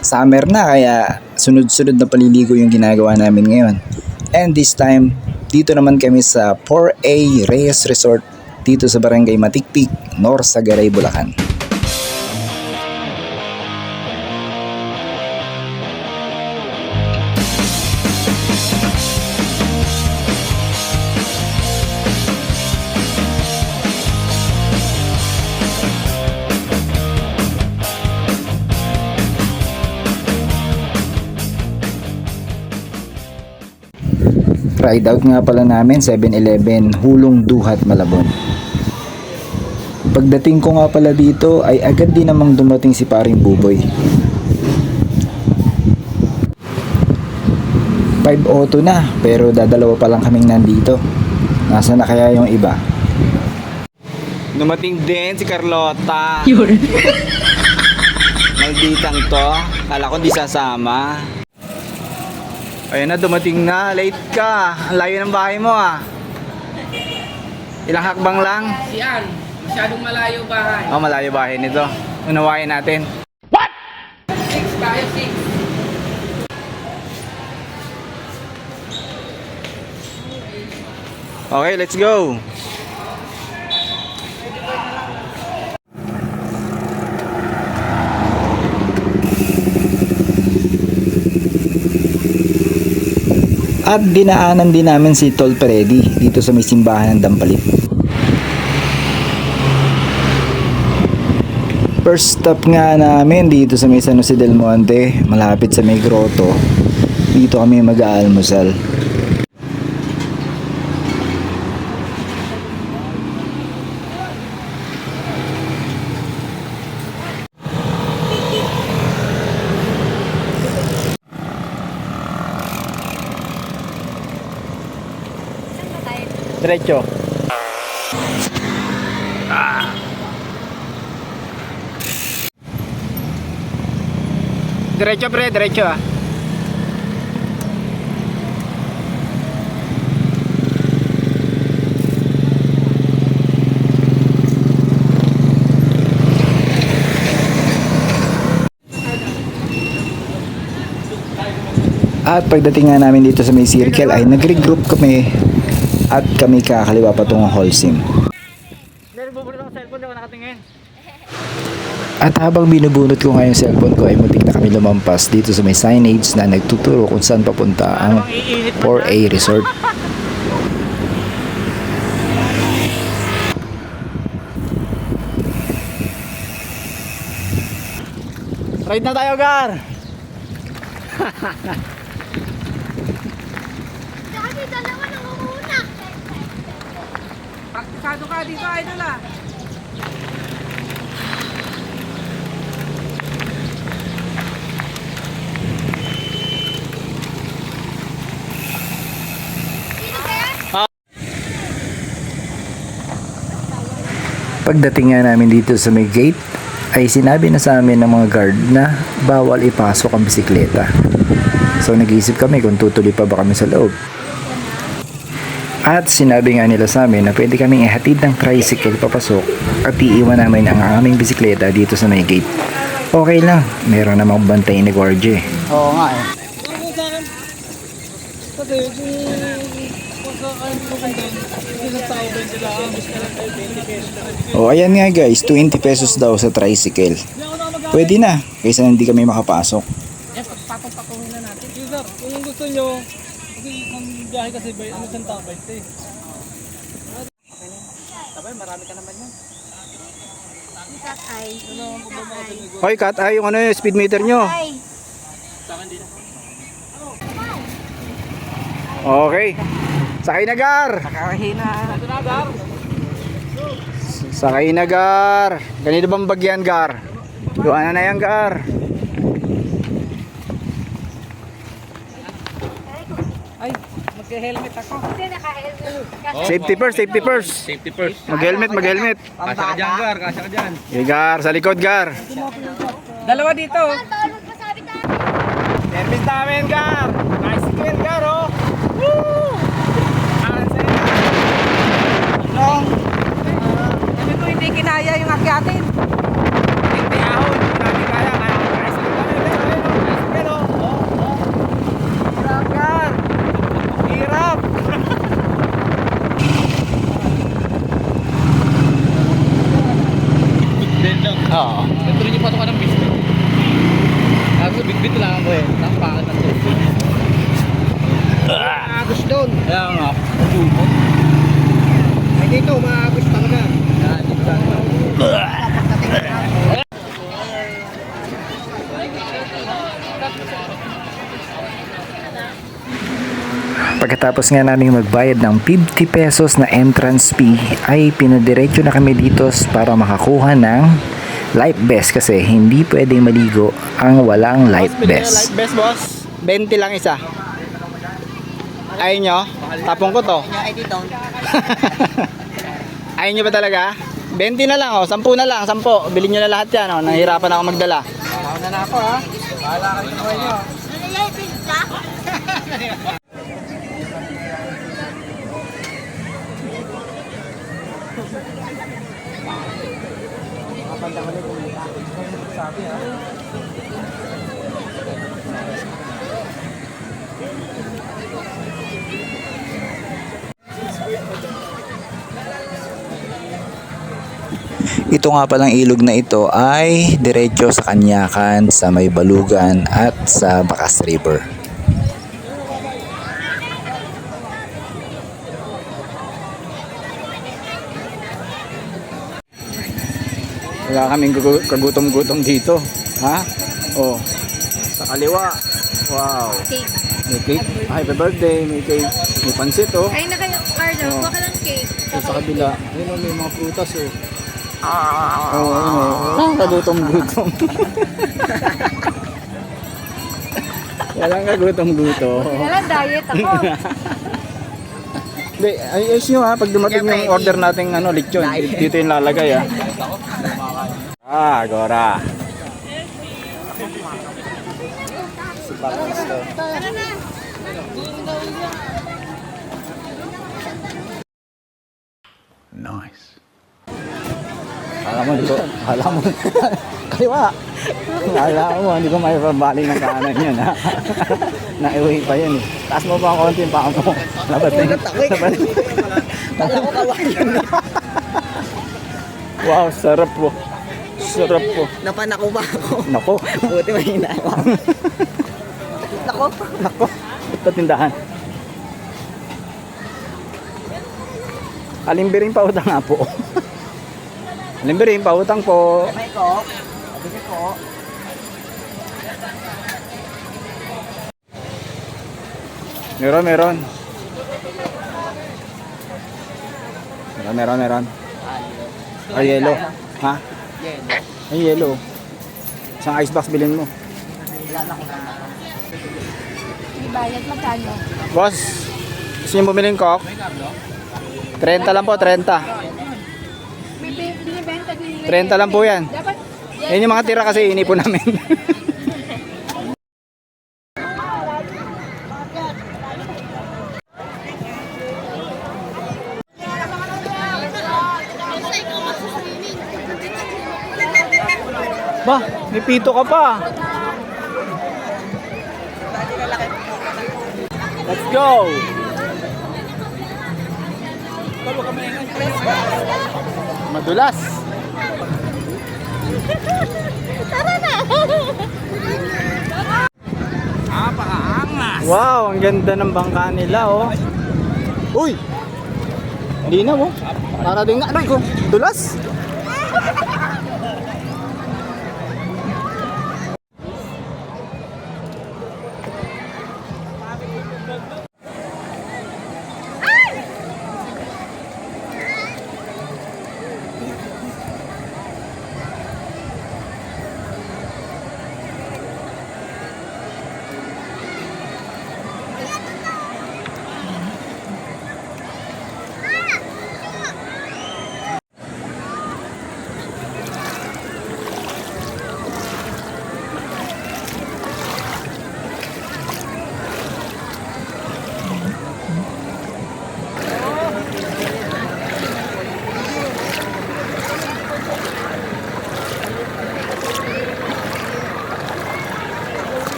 Summer na kaya sunod-sunod na paliligo yung ginagawa namin ngayon. And this time, dito naman kami sa 4A Reyes Resort dito sa Barangay Matikpik, North Sagaray, Bulacan. Ride out nga pala namin 7-Eleven, Hulong Duhat, Malabon. Pagdating ko nga pala dito ay agad din namang dumating si paring Buboy. 5 auto na pero dadalawa pa lang kaming nandito. Nasa na kaya yung iba? Dumating din si Carlota. Yun. Malditang to. Kala ko di sasama. Ayun na, dumating na. Late ka. Ang layo ng bahay mo ah. Ilang hakbang lang? Yan. Masyadong malayo bahay. Oh, malayo bahay nito. Unawain natin. Six tayo, six. Okay, let's go. At dinaanan din namin si Tol Peredi dito sa may simbahan ng Dampalit. First stop nga namin dito sa may San Jose del Monte, malapit sa may grotto. Dito kami mag-aalmusal. Diretso. Diretso pre, diretso ah. At pagdating nga namin dito sa may circle ay nag-regroup kami at kami kakaliwa patungong Holcim. At habang binubunot ko nga yung cellphone ko ay muntik na kami lumampas dito sa may signage na nagtuturo kung saan papunta ang 4A Resort. Ride na tayo, Gar! Praktisado ka dito, idol ah. Pagdating nga namin dito sa may gate, ay sinabi na sa amin ng mga guard na bawal ipasok ang bisikleta. So nag-iisip kami kung tutuloy pa ba kami sa loob. At sinabi nga nila sa amin na pwede kaming ihatid ng tricycle papasok at iiwan namin ang aming bisikleta dito sa may gate. Okay lang, meron namang bantay ni Gorgie. Oo nga eh. Kasi kung kung sa kain pupunta, isang tao ba sila ang gusto lang tayo 20 pesos na. O ayan nga guys, 20 pesos daw sa tricycle. Pwede na, kaysa hindi kami makapasok. Yes, patong-patungin na natin. Sir, kung gusto nyo, biyahe kasi by, ano isang tao 20. Sabay, marami ka naman yan. Ay, Hoy, cut ay yung ano yung speed meter nyo. ay. Okay. Sakay na gar. Ito na, Gar. Sakay na gar. Ganito bang bagyan gar? Doon na na yan gar. Ay, magka-helmet ako. Hindi naka-helmet. Kasi Safety first, safety first. Safety first. Mag-helmet, mag-helmet. Kasya ka dyan, Gar. Kasya ka dyan. Okay, gar, sa likod gar. Dalawa dito. Service namin gar. Tricycle gar oh. Woo! Long. Sabi ko hindi kinaya yung akyatin. Hindi ahon. Hindi namin kaya. Kaya tricycle kami. Ayun, ayun, Oo. Ito rin yung patokan ng biscuit. Kaso bitbit lang ako eh. Tampakan ng tubig. Agos doon. Kaya nga, lumot. Ay dito, maagos talaga. Yan, dito. Pagkatapos nga namin magbayad ng 50 pesos na entrance fee ay pinadiretso na kami dito para makakuha ng life vest kasi hindi pwedeng maligo ang walang life vest. Life best, boss. 20 lang isa. Ayaw nyo? Tapong ko to. Ayaw nyo ba talaga? 20 na lang, oh. 10 na lang, 10. Bilhin nyo na lahat yan, oh. Nahihirapan ako magdala. Mauna na ako ha. Bahala ka rin sa inyo. Ano yan, pizza? Ito nga palang ilog na ito ay diretso sa Kanyakan, sa May Balugan at sa Bakas River. Wala kaming kagutom-gutom dito. Ha? Oh. Sa kaliwa. Wow. Cake. May cake. Happy birthday. May cake. May pansit, oh. Ay, na kayo, Carlo. Oh. Baka lang cake. So, sa kabila. Ayun, oh, may mga prutas, oh. Oo, oh, ano, oh. Kagutom-gutom. Walang kagutom-gutom. Wala, diet ako. Hindi, ay, ayos nyo ha. Pag dumating yung order nating ano, lechon, dito yung lalagay ha. Ah, Gora. Tara na. Alam mo, hindi ko, alam mo, kaliwa. Alam mo, hindi ko may pabali ng kanan yan ha. Naiwi pa yan eh. Taas mo pa ang konti yung paa mo. Labat na yun. Labat. Wow, sarap po. Sarap po. Napanako ba ako? Nako. Buti mahina ako. Nako. Nako. Ito tindahan. Kalimbiring pautang nga po. Kalimbiring pautang po. May ko. Sabi ko. Meron, meron. Meron, meron, meron. Ay, yellow. Ha? Ay, yellow. Isang icebox bilhin mo. Bayad magkano? Boss, gusto niyo bumili ng coke? 30 lang po, 30. May bi- binibenta din. 30 lang po yan. Dapat, Yan yung mga tira kasi inipon namin. ba, may pito ka pa. Let's go! Madulas. Wow, ang ganda ng bangka nila, oh. Uy! Hindi na, oh. Para din nga, aray ko, dulas.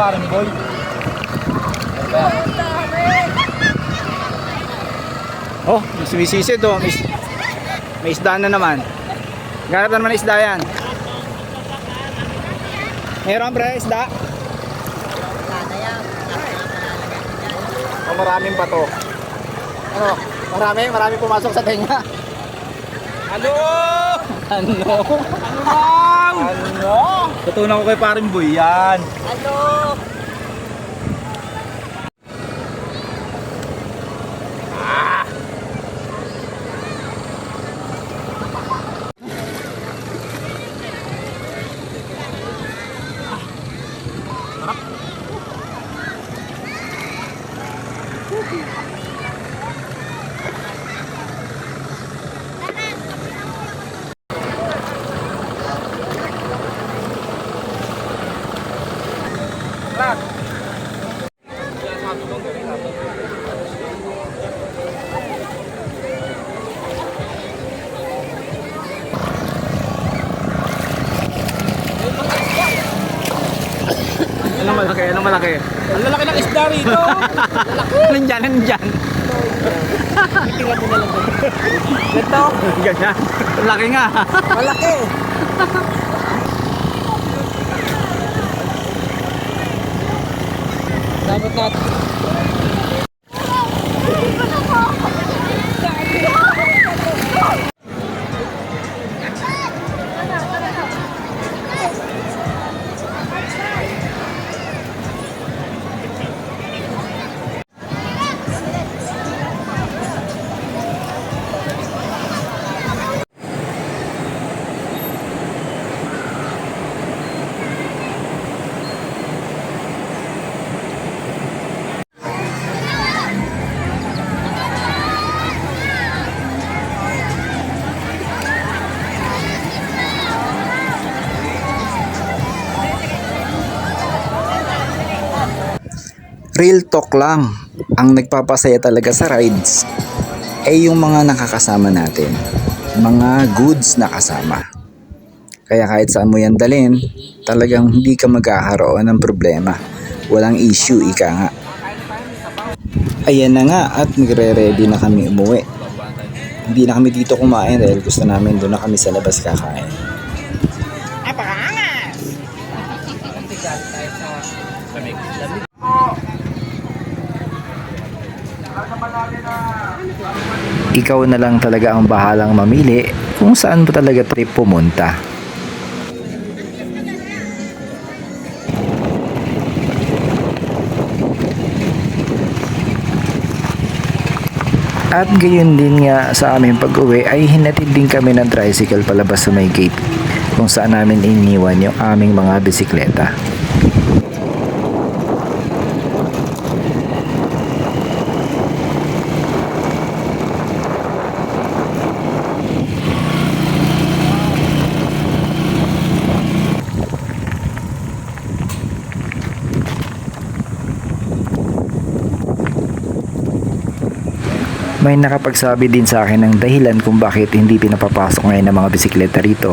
Parang boy. Oh, sumisisid oh. May, may isda na naman. Ganap na naman isda yan. Meron pre, isda? Oh, maraming bato. Ano? Marami, marami pumasok sa tenga. Ano? Ano? Ano bang? Ano? Tutunan ko kay parang boy yan. Anong malaki? Malaki? Ang lalaki ng isda rito. nandyan, nandyan. Ito, Ganyan. Ang Laki nga. malaki. Dapat natin. Real talk lang, ang nagpapasaya talaga sa rides ay yung mga nakakasama natin, mga goods na kasama. Kaya kahit saan mo yan dalhin, talagang hindi ka magkakaroon ng problema. Walang issue, ika nga. Ayan na nga at nagre-ready na kami umuwi. Hindi na kami dito kumain dahil gusto namin doon na kami sa labas kakain. Ikaw na lang talaga ang bahalang mamili kung saan mo talaga trip pumunta. At gayon din nga sa aming pag-uwi ay hinatid din kami ng tricycle palabas sa may gate kung saan namin iniwan yung aming mga bisikleta. May nakapagsabi din sa akin ng dahilan kung bakit hindi pinapapasok ngayon ng mga bisikleta rito.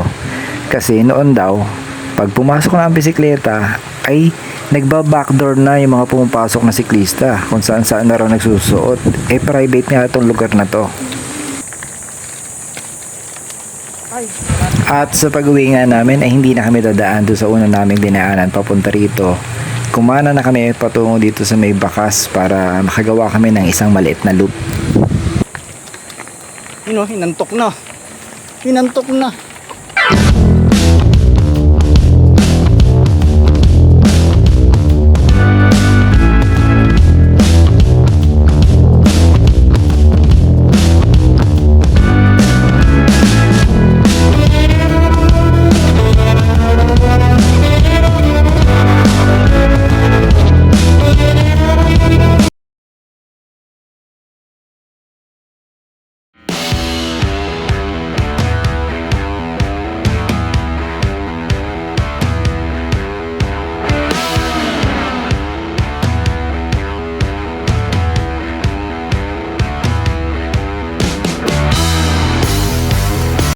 Kasi noon daw, pag pumasok na ang bisikleta, ay nagba-backdoor na yung mga pumapasok na siklista kung saan saan na raw nagsusuot. Eh private nga itong lugar na to. At sa pag-uwi nga namin ay hindi na kami dadaan doon sa una naming dinaanan papunta rito. Kumana na kami patungo dito sa may bakas para makagawa kami ng isang maliit na loop. Yun oh, hinantok na. Hinantok na.